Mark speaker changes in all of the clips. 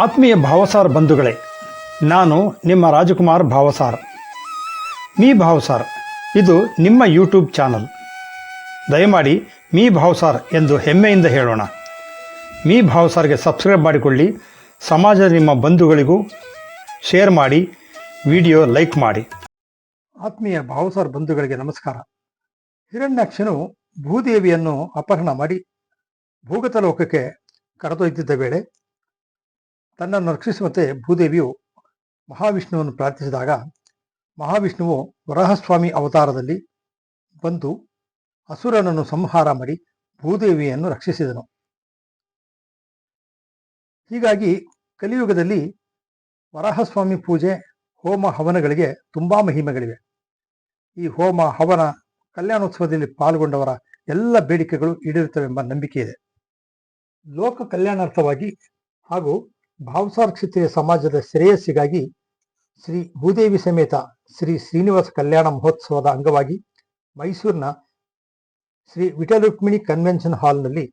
Speaker 1: ಆತ್ಮೀಯ ಭಾವಸಾರ್ ಬಂಧುಗಳೇ, ನಾನು ನಿಮ್ಮ ರಾಜಕುಮಾರ್ ಭಾವಸಾರ್. ಮೀ ಭಾವಸಾರ್, ಇದು ನಿಮ್ಮ ಯೂಟ್ಯೂಬ್ ಚಾನಲ್. ದಯಮಾಡಿ ಮೀ ಭಾವಸಾರ್ ಎಂದು ಹೆಮ್ಮೆಯಿಂದ ಹೇಳೋಣ. ಮೀ ಭಾವಸಾರ್ಗೆ ಸಬ್ಸ್ಕ್ರೈಬ್ ಮಾಡಿಕೊಳ್ಳಿ, ಸಮಾಜದ ನಿಮ್ಮ ಬಂಧುಗಳಿಗೂ ಶೇರ್ ಮಾಡಿ, ವಿಡಿಯೋ ಲೈಕ್ ಮಾಡಿ. ಆತ್ಮೀಯ ಭಾವಸಾರ್ ಬಂಧುಗಳಿಗೆ ನಮಸ್ಕಾರ. ಹಿರಣ್ಯಾಕ್ಷನು ಭೂದೇವಿಯನ್ನು ಅಪಹರಣ ಮಾಡಿ ಭೂಗತ ಲೋಕಕ್ಕೆ ಕರೆದೊಯ್ದಿದ್ದ ವೇಳೆ ತನ್ನನ್ನು ರಕ್ಷಿಸುವಂತೆ ಭೂದೇವಿಯು ಮಹಾವಿಷ್ಣುವನ್ನು ಪ್ರಾರ್ಥಿಸಿದಾಗ ಮಹಾವಿಷ್ಣುವು ವರಹಸ್ವಾಮಿ ಅವತಾರದಲ್ಲಿ ಬಂದು ಅಸುರನನ್ನು ಸಂಹಾರ ಮಾಡಿ ಭೂದೇವಿಯನ್ನು ರಕ್ಷಿಸಿದನು. ಹೀಗಾಗಿ ಕಲಿಯುಗದಲ್ಲಿ ವರಹಸ್ವಾಮಿ ಪೂಜೆ, ಹೋಮ ಹವನಗಳಿಗೆ ತುಂಬ ಮಹಿಮೆಗಳಿವೆ. ಈ ಹೋಮ ಹವನ ಕಲ್ಯಾಣೋತ್ಸವದಲ್ಲಿ ಪಾಲ್ಗೊಂಡವರ ಎಲ್ಲ ಬೇಡಿಕೆಗಳು ಈಡೇರುತ್ತವೆಂಬ ನಂಬಿಕೆ ಇದೆ ಲೋಕ ಕಲ್ಯಾಣಾರ್ಥವಾಗಿ ಹಾಗೂ ಭಾವಸಾರ್ ಕ್ಷತ್ರಿಯ ಸಮಾಜದ ಶ್ರೇಯಸ್ಸಿಗಾಗಿ ಶ್ರೀ ಭೂದೇವಿ ಸಮೇತ ಶ್ರೀ ಶ್ರೀನಿವಾಸ ಕಲ್ಯಾಣ ಮಹೋತ್ಸವದ ಅಂಗವಾಗಿ ಮೈಸೂರಿನ ಶ್ರೀ ವಿಠಲರುಕ್ಮಿಣಿ ಕನ್ವೆನ್ಷನ್ ಹಾಲ್ನಲ್ಲಿ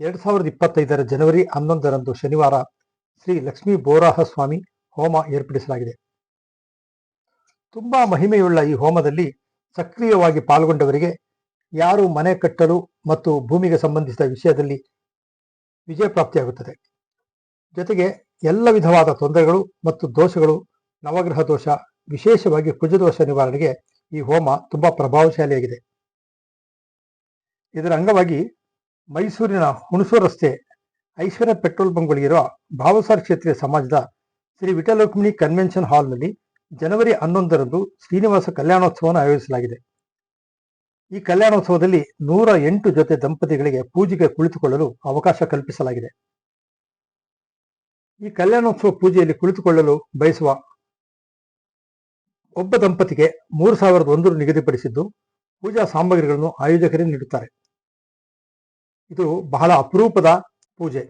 Speaker 1: ಎರಡ್ ಸಾವಿರದ ಇಪ್ಪತ್ತೈದರ ಜನವರಿ ಹನ್ನೊಂದರಂದು ಶನಿವಾರ ಶ್ರೀ ಲಕ್ಷ್ಮೀ ಬೋರಾಹ ಸ್ವಾಮಿ ಹೋಮ ಏರ್ಪಡಿಸಲಾಗಿದೆ. ತುಂಬಾ ಮಹಿಮೆಯುಳ್ಳ ಈ ಹೋಮದಲ್ಲಿ ಸಕ್ರಿಯವಾಗಿ ಪಾಲ್ಗೊಂಡವರಿಗೆ ಯಾರು ಮನೆ ಕಟ್ಟಲು ಮತ್ತು ಭೂಮಿಗೆ ಸಂಬಂಧಿಸಿದ ವಿಷಯದಲ್ಲಿ ವಿಜಯ ಪ್ರಾಪ್ತಿಯಾಗುತ್ತದೆ. ಜೊತೆಗೆ ಎಲ್ಲ ವಿಧವಾದ ತೊಂದರೆಗಳು ಮತ್ತು ದೋಷಗಳು, ನವಗ್ರಹ ದೋಷ, ವಿಶೇಷವಾಗಿ ಕುಜದೋಷ ನಿವಾರಣೆಗೆ ಈ ಹೋಮ ತುಂಬಾ ಪ್ರಭಾವಶಾಲಿಯಾಗಿದೆ. ಇದರ ಅಂಗವಾಗಿ ಮೈಸೂರಿನ ಹುಣಸೂರು ರಸ್ತೆ, ಐಶ್ವರ್ಯ ಪೆಟ್ರೋಲ್ ಬಂಕ್ಗಳಿರುವ ಭಾವಸಾರ್ ಕ್ಷೇತ್ರೀಯ ಸಮಾಜದ ಶ್ರೀ ವಿಠಲಕ್ಷ್ಮಿ ಕನ್ವೆನ್ಷನ್ ಹಾಲ್ನಲ್ಲಿ ಜನವರಿ ಹನ್ನೊಂದರಂದು ಶ್ರೀನಿವಾಸ ಕಲ್ಯಾಣೋತ್ಸವವನ್ನು ಆಯೋಜಿಸಲಾಗಿದೆ. ಈ ಕಲ್ಯಾಣೋತ್ಸವದಲ್ಲಿ ನೂರ ಎಂಟು ಜೊತೆ ದಂಪತಿಗಳಿಗೆ ಪೂಜೆಗೆ ಕುಳಿತುಕೊಳ್ಳಲು ಅವಕಾಶ ಕಲ್ಪಿಸಲಾಗಿದೆ. ಈ ಕಲ್ಯಾಣೋತ್ಸವ ಪೂಜೆಯಲ್ಲಿ ಕುಳಿತುಕೊಳ್ಳಲು ಬಯಸುವ ಒಬ್ಬ ದಂಪತಿಗೆ ಮೂರು ಸಾವಿರದ ಒಂದು ನಿಗದಿಪಡಿಸಿದ್ದು ಪೂಜಾ ಸಾಮಗ್ರಿಗಳನ್ನು ಆಯೋಜಕರೇ ನೀಡುತ್ತಾರೆ. ಇದು ಬಹಳ ಅಪರೂಪದ ಪೂಜೆ.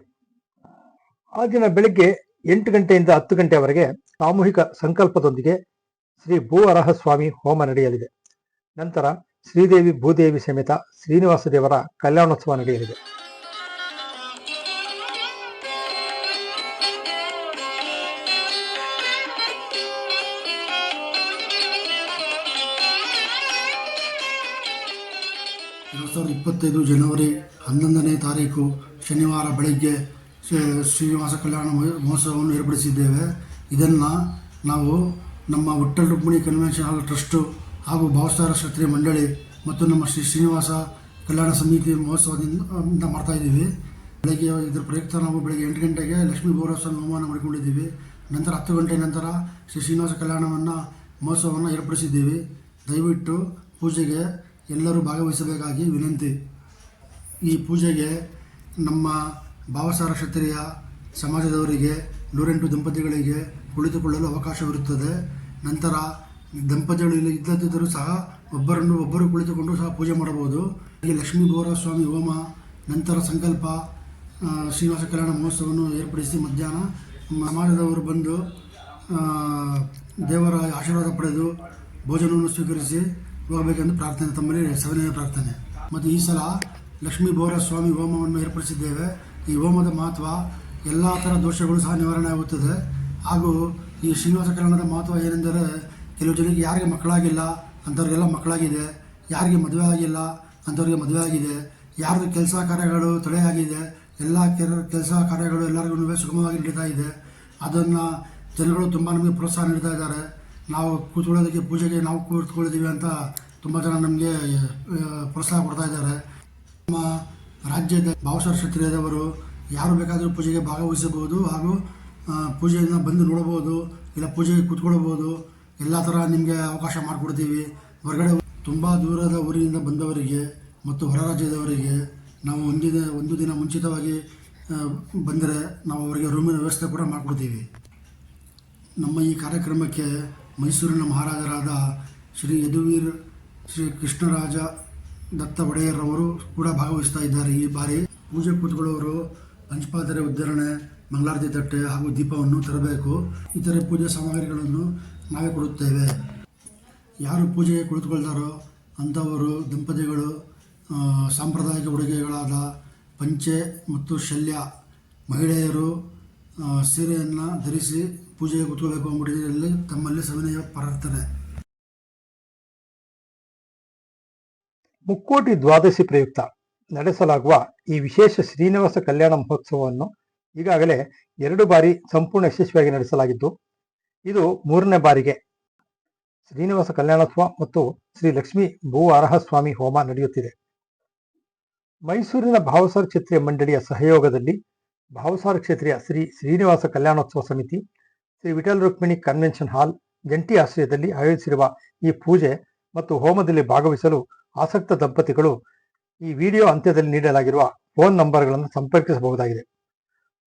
Speaker 1: ಆ ದಿನ ಬೆಳಿಗ್ಗೆ ಎಂಟು ಗಂಟೆಯಿಂದ ಹತ್ತು ಗಂಟೆಯವರೆಗೆ ಸಾಮೂಹಿಕ ಸಂಕಲ್ಪದೊಂದಿಗೆ ಶ್ರೀ ಭೂ ಅರಹಸ್ವಾಮಿ ಹೋಮ ನಡೆಯಲಿದೆ. ನಂತರ ಶ್ರೀದೇವಿ ಭೂದೇವಿ ಸಮೇತ ಶ್ರೀನಿವಾಸ ದೇವರ ಕಲ್ಯಾಣೋತ್ಸವ ನಡೆಯಲಿದೆ.
Speaker 2: ಎರಡು ಸಾವಿರದ ಇಪ್ಪತ್ತೈದು ಜನವರಿ ಹನ್ನೊಂದನೇ ತಾರೀಕು ಶನಿವಾರ ಬೆಳಗ್ಗೆ ಶ್ರೀ- ಶ್ರೀನಿವಾಸ ಕಲ್ಯಾಣ ಮಹೋ- ಮಹೋತ್ಸವವನ್ನು ಏರ್ಪಡಿಸಿದ್ದೇವೆ. ಇದನ್ನು ನಾವು ನಮ್ಮ ಹುಟ್ಟಲ್ ರುಕ್ಮಿಣಿ ಕನ್ವೆನ್ಷನ್ ಹಾಲ್ ಟ್ರಸ್ಟು ಹಾಗೂ ಭಾವಸಾರ ಕ್ಷತ್ರಿಯ ಮಂಡಳಿ ಮತ್ತು ನಮ್ಮ ಶ್ರೀ ಶ್ರೀನಿವಾಸ ಕಲ್ಯಾಣ ಸಮಿತಿ ಮಹೋತ್ಸವದಿಂದ ಮಾಡ್ತಾಯಿದ್ದೀವಿ ಬೆಳಗ್ಗೆ ಇದರ ಪ್ರಯುಕ್ತ ನಾವು ಬೆಳಗ್ಗೆ ಎಂಟು ಗಂಟೆಗೆ ಲಕ್ಷ್ಮೀ ಗೌರವಸ್ವಾಮಿ ಹೋಮವನ್ನು ಮಾಡಿಕೊಂಡಿದ್ದೀವಿ. ನಂತರ ಹತ್ತು ಗಂಟೆ ನಂತರ ಶ್ರೀ ಶ್ರೀನಿವಾಸ ಕಲ್ಯಾಣವನ್ನು ಮಹೋತ್ಸವವನ್ನು ಏರ್ಪಡಿಸಿದ್ದೀವಿ. ದಯವಿಟ್ಟು ಪೂಜೆಗೆ ಎಲ್ಲರೂ ಭಾಗವಹಿಸಬೇಕಾಗಿ ವಿನಂತಿ. ಈ ಪೂಜೆಗೆ ನಮ್ಮ ಭಾವಸಾರ ಕ್ಷತ್ರಿಯ ಸಮಾಜದವರಿಗೆ, ನೂರೆಂಟು ದಂಪತಿಗಳಿಗೆ ಕುಳಿತುಕೊಳ್ಳಲು ಅವಕಾಶವಿರುತ್ತದೆ. ನಂತರ ದಂಪತಿಗಳು ಇಲ್ಲಿ ಇಲ್ಲದಿದ್ದರೂ ಸಹ ಒಬ್ಬರನ್ನು ಒಬ್ಬರು ಕುಳಿತುಕೊಂಡು ಸಹ ಪೂಜೆ ಮಾಡಬಹುದು. ಈ ಲಕ್ಷ್ಮೀ ಸ್ವಾಮಿ ಹೋಮ, ನಂತರ ಸಂಕಲ್ಪ ಶ್ರೀನಿವಾಸ ಕಲ್ಯಾಣ ಮಹೋತ್ಸವವನ್ನು ಏರ್ಪಡಿಸಿ ಮಧ್ಯಾಹ್ನ ಸಮಾಜದವರು ಬಂದು ದೇವರ ಆಶೀರ್ವಾದ ಪಡೆದು ಭೋಜನವನ್ನು ಸ್ವೀಕರಿಸಿ ಹೋಗಬೇಕೆಂದು ಪ್ರಾರ್ಥನೆ, ತಮ್ಮಲ್ಲಿ ಸವಿನಯ ಪ್ರಾರ್ಥನೆ. ಮತ್ತು ಈ ಸಲ ಲಕ್ಷ್ಮೀ ಬೋರ ಸ್ವಾಮಿ ಹೋಮವನ್ನು ಏರ್ಪಡಿಸಿದ್ದೇವೆ. ಈ ಹೋಮದ ಮಹತ್ವ ಎಲ್ಲ ಥರ ದೋಷಗಳು ಸಹ ನಿವಾರಣೆ ಆಗುತ್ತದೆ. ಹಾಗೂ ಈ ಶ್ರೀನಿವಾಸ ಕಲ್ಯಾಣದ ಮಹತ್ವ ಏನೆಂದರೆ ಕೆಲವು ಜನಕ್ಕೆ ಯಾರಿಗೆ ಮಕ್ಕಳಾಗಿಲ್ಲ, ಅಂಥವ್ರಿಗೆಲ್ಲ ಮಕ್ಕಳಾಗಿದೆ. ಯಾರಿಗೆ ಮದುವೆ ಆಗಿಲ್ಲ, ಅಂಥವ್ರಿಗೆ ಮದುವೆ ಆಗಿದೆ. ಯಾರ್ದು ಕೆಲಸ ಕಾರ್ಯಗಳು ತಡೆಯಾಗಿದೆ ಎಲ್ಲ ಕೆಲಸ ಕಾರ್ಯಗಳು ಎಲ್ಲರಿಗೂ ಸುಗಮವಾಗಿ ನಡೀತಾ ಇದೆ. ಅದನ್ನು ಜನಗಳು ತುಂಬ ನಮಗೆ ಪ್ರೋತ್ಸಾಹ ನೀಡ್ತಾ ಇದ್ದಾರೆ. ನಾವು ಕೂತ್ಕೊಳ್ಳೋದಕ್ಕೆ ಪೂಜೆಗೆ ನಾವು ಕೂತ್ಕೊಳ್ಳಿದ್ದೀವಿ ಅಂತ ತುಂಬ ಜನ ನಮಗೆ ಪ್ರೋತ್ಸಾಹ ಕೊಡ್ತಾ ಇದ್ದಾರೆ. ನಮ್ಮ ರಾಜ್ಯದ ಭಾವಸರ ಕ್ಷತ್ರಿಯದವರು ಯಾರು ಬೇಕಾದರೂ ಪೂಜೆಗೆ ಭಾಗವಹಿಸಬಹುದು ಹಾಗೂ ಪೂಜೆಯನ್ನು ಬಂದು ನೋಡಬಹುದು, ಇಲ್ಲ ಪೂಜೆಗೆ ಕೂತ್ಕೊಳ್ಬೋದು ಎಲ್ಲ ಥರ ನಿಮಗೆ ಅವಕಾಶ ಮಾಡಿಕೊಡ್ತೀವಿ. ಹೊರಗಡೆ ತುಂಬ ದೂರದ ಊರಿನಿಂದ ಬಂದವರಿಗೆ ಮತ್ತು ಹೊರ ರಾಜ್ಯದವರಿಗೆ ನಾವು ಒಂದಿನ, ಒಂದು ದಿನ ಮುಂಚಿತವಾಗಿ ಬಂದರೆ ನಾವು ಅವರಿಗೆ ರೂಮಿನ ವ್ಯವಸ್ಥೆ ಕೂಡ ಮಾಡಿಕೊಡ್ತೀವಿ. ನಮ್ಮ ಈ ಕಾರ್ಯಕ್ರಮಕ್ಕೆ ಮೈಸೂರಿನ ಮಹಾರಾಜರಾದ ಶ್ರೀ ಯದುವೀರ್, ಶ್ರೀ ಕೃಷ್ಣರಾಜ ದತ್ತ ಒಡೆಯರ್ರವರು ಕೂಡ ಭಾಗವಹಿಸ್ತಾ ಇದ್ದಾರೆ. ಈ ಬಾರಿ ಪೂಜೆ ಕೂತ್ಕೊಳ್ಳೋರು ಪಂಚಪಾದರೆ ಉದ್ಧರಣೆ, ಮಂಗಳಾರತಿ ತಟ್ಟೆ ಹಾಗೂ ದೀಪವನ್ನು ತರಬೇಕು. ಇತರೆ ಪೂಜೆ ಸಾಮಗ್ರಿಗಳನ್ನು ನಾವೇ ಕೊಡುತ್ತೇವೆ. ಯಾರು ಪೂಜೆಗೆ ಕುಳಿತುಕೊಳ್ತಾರೋ ಅಂಥವರು, ದಂಪತಿಗಳು ಸಾಂಪ್ರದಾಯಿಕ ಉಡುಗೆಗಳಾದ ಪಂಚೆ ಮತ್ತು ಶಲ್ಯ ಮಹಿಳೆಯರು ಸೀರೆಯನ್ನು ಧರಿಸಿ ಪೂಜೆಗೆ ಕೂತ್ಕೋಬೇಕು ಅಂದ್ಬಿಟ್ಟಿದ್ರಲ್ಲಿ ತಮ್ಮಲ್ಲಿ ಸವಿನಯ ಪರರ್ತಾರೆ
Speaker 1: ಮುಕ್ಕೋಟಿ ದ್ವಾದಶಿ ಪ್ರಯುಕ್ತ ನಡೆಸಲಾಗುವ ಈ ವಿಶೇಷ ಶ್ರೀನಿವಾಸ ಕಲ್ಯಾಣ ಮಹೋತ್ಸವವನ್ನು ಈಗಾಗಲೇ ಎರಡು ಬಾರಿ ಸಂಪೂರ್ಣ ಯಶಸ್ವಿಯಾಗಿ ನಡೆಸಲಾಗಿದ್ದು, ಇದು ಮೂರನೇ ಬಾರಿಗೆ ಶ್ರೀನಿವಾಸ ಕಲ್ಯಾಣೋತ್ಸವ ಮತ್ತು ಶ್ರೀ ಲಕ್ಷ್ಮೀ ಭೂ ಸ್ವಾಮಿ ಹೋಮ ನಡೆಯುತ್ತಿದೆ. ಮೈಸೂರಿನ ಭಾವಸಾರ ಕ್ಷೇತ್ರೀಯ ಮಂಡಳಿಯ ಸಹಯೋಗದಲ್ಲಿ ಭಾವಸಾರ ಕ್ಷೇತ್ರೀಯ ಶ್ರೀ ಶ್ರೀನಿವಾಸ ಕಲ್ಯಾಣೋತ್ಸವ ಸಮಿತಿ ಶ್ರೀ ವಿಠಲ್ ರುಕ್ಮಿಣಿ ಕನ್ವೆನ್ಷನ್ ಹಾಲ್ ಜಂಟಿ ಆಶ್ರಯದಲ್ಲಿ ಆಯೋಜಿಸಿರುವ ಈ ಪೂಜೆ ಮತ್ತು ಹೋಮದಲ್ಲಿ ಭಾಗವಹಿಸಲು ಆಸಕ್ತ ದಂಪತಿಗಳು ಈ ವಿಡಿಯೋ ಅಂತ್ಯದಲ್ಲಿ ನೀಡಲಾಗಿರುವ ಫೋನ್ ನಂಬರ್ಗಳನ್ನು ಸಂಪರ್ಕಿಸಬಹುದಾಗಿದೆ.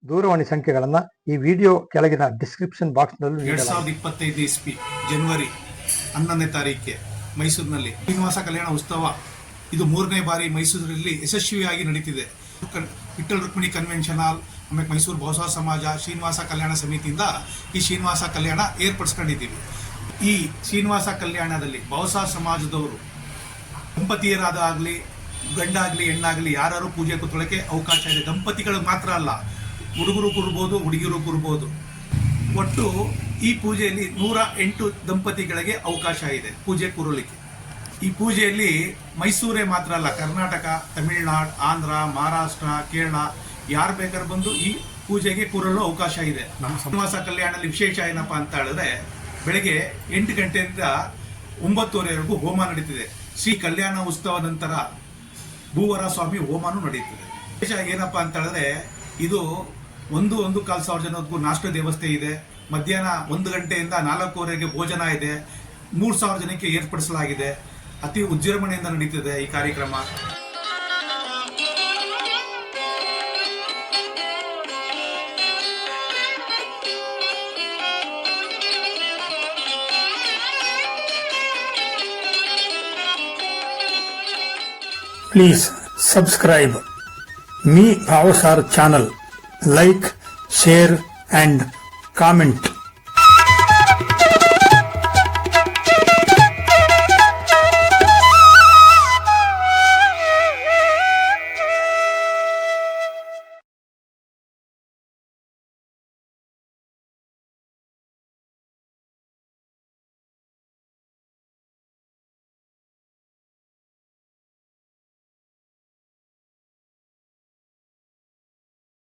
Speaker 1: ದೂರವಾಣಿ ಸಂಖ್ಯೆಗಳನ್ನು ಈ ವಿಡಿಯೋ ಕೆಳಗಿನ ಡಿಸ್ಕ್ರಿಪ್ಷನ್ ಬಾಕ್ಸ್ನಲ್ಲೂ
Speaker 3: ಎರಡ್ ಸಾವಿರದ ಇಪ್ಪತ್ತೈದು ಇಸ್ಪಿ ಜನವರಿ ಹನ್ನೊಂದನೇ ತಾರೀಕಿಗೆ ಮೈಸೂರಿನಲ್ಲಿ ಶ್ರೀನಿವಾಸ ಕಲ್ಯಾಣ ಉತ್ಸವ. ಇದು ಮೂರನೇ ಬಾರಿ ಮೈಸೂರಿನಲ್ಲಿ ಯಶಸ್ವಿಯಾಗಿ ನಡೀತಿದೆ. ವಿಠ್ಠಲ್ ರುಕ್ಮಿಣಿ ಕನ್ವೆನ್ಷನ್ ಹಾಲ್ ಆಮೇಲೆ ಮೈಸೂರು ಬಹುಸಾರ ಸಮಾಜ, ಶ್ರೀನಿವಾಸ ಕಲ್ಯಾಣ ಸಮಿತಿಯಿಂದ ಈ ಶ್ರೀನಿವಾಸ ಕಲ್ಯಾಣ ಏರ್ಪಡಿಸ್ಕೊಂಡಿದ್ದೀವಿ. ಈ ಶ್ರೀನಿವಾಸ ಕಲ್ಯಾಣದಲ್ಲಿ ಬಹುಸಾರ ಸಮಾಜದವರು ದಂಪತಿಯರಾದ ಆಗಲಿ, ಗಂಡಾಗಲಿ, ಹೆಣ್ಣಾಗಲಿ ಯಾರು ಪೂಜೆ ಕೂತ್ಕೊಳ್ಳೋಕ್ಕೆ ಅವಕಾಶ ಇದೆ. ದಂಪತಿಗಳು ಮಾತ್ರ ಅಲ್ಲ, ಹುಡುಗರು ಕೂರ್ಬೋದು ಹುಡುಗಿರು ಕೂರ್ಬೋದು. ಒಟ್ಟು ಈ ಪೂಜೆಯಲ್ಲಿ ನೂರ ಎಂಟು ದಂಪತಿಗಳಿಗೆ ಅವಕಾಶ ಇದೆ ಪೂಜೆ ಕೂರಲಿಕ್ಕೆ. ಈ ಪೂಜೆಯಲ್ಲಿ ಮೈಸೂರೇ ಮಾತ್ರ ಅಲ್ಲ ಕರ್ನಾಟಕ ತಮಿಳುನಾಡು ಆಂಧ್ರ ಮಹಾರಾಷ್ಟ್ರ ಕೇರಳ ಯಾರು ಬೇಕಾದ್ರೂ ಬಂದು ಈ ಪೂಜೆಗೆ ಕೂರಲು ಅವಕಾಶ ಇದೆ. ನಮ್ಮ ಸಮಾಸ ಕಲ್ಯಾಣದಲ್ಲಿ ವಿಶೇಷ ಏನಪ್ಪ ಅಂತ ಹೇಳಿದ್ರೆ ಬೆಳಗ್ಗೆ ಎಂಟು ಗಂಟೆಯಿಂದ ಒಂಬತ್ತುವರೆವರೆಗೂ ಹೋಮ ನಡೀತಿದೆ. ಶ್ರೀ ಕಲ್ಯಾಣ ಉತ್ಸವ ನಂತರ ಭೂವರ ಸ್ವಾಮಿ ಹೋಮನೂ ನಡೀತದೆ. ವಿಶೇಷ ಏನಪ್ಪ ಅಂತ ಹೇಳಿದ್ರೆ ಇದು ಒಂದು ಒಂದು ಕಾಲು ಸಾವಿರ ಜನಕ್ಕೂ ನಾಷ್ಟ ದೇವಸ್ಥೆ ಇದೆ. ಮಧ್ಯಾಹ್ನ ಒಂದು ಗಂಟೆಯಿಂದ ನಾಲ್ಕೂವರೆಗೆ ಭೋಜನ ಇದೆ. ಮೂರು ಸಾವಿರ ಜನಕ್ಕೆ ಏರ್ಪಡಿಸಲಾಗಿದೆ. ಅತಿ ಉಜ್ಜೃಂಭಣೆಯಿಂದ ನಡೀತಿದೆ ಈ ಕಾರ್ಯಕ್ರಮ
Speaker 4: Please subscribe Me Bhavasar channel. Like, share and comment.